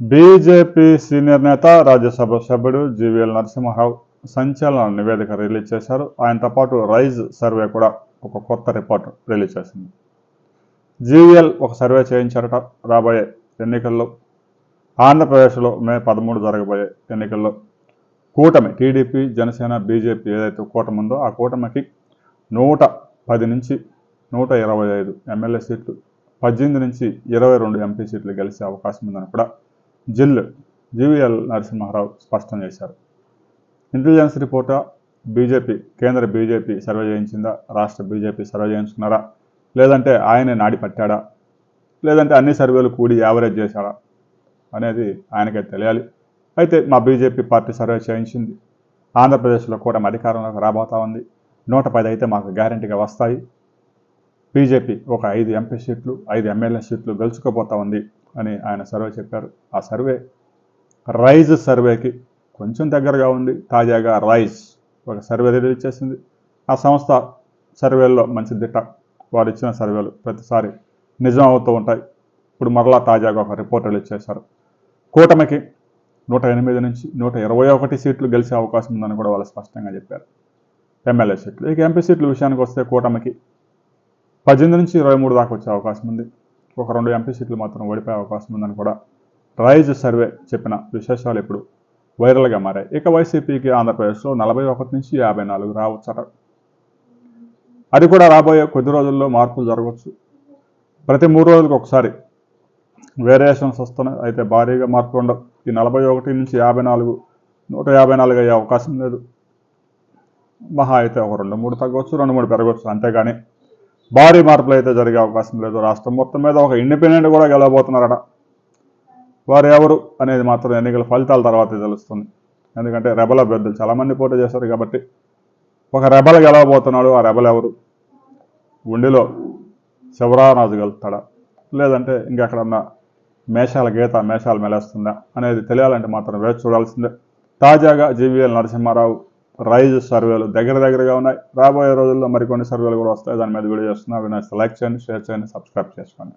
BJP senior నేత రాజ్యసభ సభ్యుడు జీవీఎల్ నరసింహారావు సంచలన నివేదిక రిలీజ్ చేశారు. ఆయనతో పాటు రైజ్ సర్వే కూడా ఒక కొత్త రిపోర్ట్ రిలీజ్ చేసింది. జీవీఎల్ ఒక సర్వే చేయించారట. రాబోయే ఎన్నికల్లో ఆంధ్రప్రదేశ్లో మే పదమూడు జరగబోయే ఎన్నికల్లో కూటమి టీడీపీ జనసేన బీజేపీ ఏదైతే కూటమి ఉందో ఆ కూటమికి నూట పది నుంచి నూట ఇరవై ఐదు ఎమ్మెల్యే సీట్లు పద్దెనిమిది నుంచి ఇరవై రెండు ఎంపీ సీట్లు గెలిచే అవకాశం ఉందని కూడా జిల్ జీవీఎల్ నరసింహారావు స్పష్టం చేశారు. ఇంటెలిజెన్స్ రిపోర్టా బీజేపీ కేంద్ర బీజేపీ సర్వే చేయించిందా? రాష్ట్ర బీజేపీ సర్వే చేయించుకున్నారా లేదంటే ఆయనే నాడి పట్టాడా? లేదంటే అన్ని సర్వేలు కూడి యావరేజ్ చేశాడా? అనేది ఆయనకే తెలియాలి. అయితే మా బీజేపీ పార్టీ సర్వే చేయించింది. ఆంధ్రప్రదేశ్లో కూడా అధికారంలోకి రాబోతా ఉంది. నూట పది అయితే మాకు గ్యారంటీగా వస్తాయి. బీజేపీ ఒక ఐదు ఎంపీ సీట్లు ఐదు ఎమ్మెల్యే సీట్లు గెలుచుకోబోతా ఉంది. అని ఆయన సర్వే చెప్పారు. ఆ సర్వే రైజ్ సర్వేకి కొంచెం దగ్గరగా ఉంది. తాజాగా రైజ్ ఒక సర్వే రిలీజ్ చేసింది. ఆ సంస్థ సర్వేల్లో మంచి దిట్ట వారు ఇచ్చిన సర్వేలు ప్రతిసారి నిజం అవుతూ ఉంటాయి. ఇప్పుడు మరలా తాజాగా ఒక రిపోర్ట్ రిలీజ్ చేశారు. కూటమికి నూట ఎనిమిది నుంచి నూట ఇరవై ఒకటి సీట్లు గెలిచే అవకాశం ఉందని కూడా వాళ్ళు స్పష్టంగా చెప్పారు. ఎమ్మెల్యే సీట్లు. ఇక ఎంపీ సీట్ల విషయానికి వస్తే కూటమికి పద్దెనిమిది నుంచి ఇరవై మూడు దాకా వచ్చే అవకాశం ఉంది. ఒక రెండు ఎంపీ సీట్లు మాత్రం ఓడిపోయే అవకాశం ఉందని కూడా రైజ్ సర్వే చెప్పిన విశేషాలు ఇప్పుడు వైరల్గా మారాయి. ఇక వైసీపీకి ఆంధ్రప్రదేశ్లో నలభై ఒకటి నుంచి యాభై నాలుగు రావచ్చట. అది కూడా రాబోయే కొద్ది రోజుల్లో మార్పులు జరగవచ్చు. ప్రతి మూడు రోజులకు ఒకసారి వేరియేషన్స్ వస్తున్నాయి. అయితే భారీగా మార్పులు ఉండవు ఈ నలభై ఒకటి నుంచి యాభై నాలుగు నూట యాభై నాలుగు అయ్యే అవకాశం లేదు. మహా అయితే ఒక రెండు మూడు తగ్గవచ్చు రెండు మూడు పెరగవచ్చు. అంతేగాని భారీ మార్పులు అయితే జరిగే అవకాశం లేదు. రాష్ట్రం మొత్తం మీద ఒక ఇండిపెండెంట్ కూడా గెలవబోతున్నారట. వారు ఎవరు అనేది మాత్రం ఎన్నికల ఫలితాల తర్వాతే తెలుస్తుంది. ఎందుకంటే రెబల్ అభ్యర్థులు చాలామంది పోటీ చేశారు కాబట్టి ఒక రెబల్ గెలవబోతున్నాడు ఆ రెబల్ ఎవరు? ఉండిలో శివరానాజు గెలుస్తాడా? లేదంటే ఇంకెక్కడన్నా మేషాల గీత మేషాలు మెలేస్తుందా? అనేది తెలియాలంటే మాత్రం వేచి చూడాల్సిందే. తాజాగా జీవీఎల్ నరసింహారావు రైజ్ సర్వేలు దగ్గర దగ్గరగా ఉన్నాయి. రాబోయే రోజుల్లో మరికొన్ని సర్వేలు కూడా వస్తాయి. దాని మీద వీడియో చేస్తున్నా. వినాయక్ లైక్ చేయండి షేర్ చేయండి సబ్స్క్రైబ్ చేసుకోండి.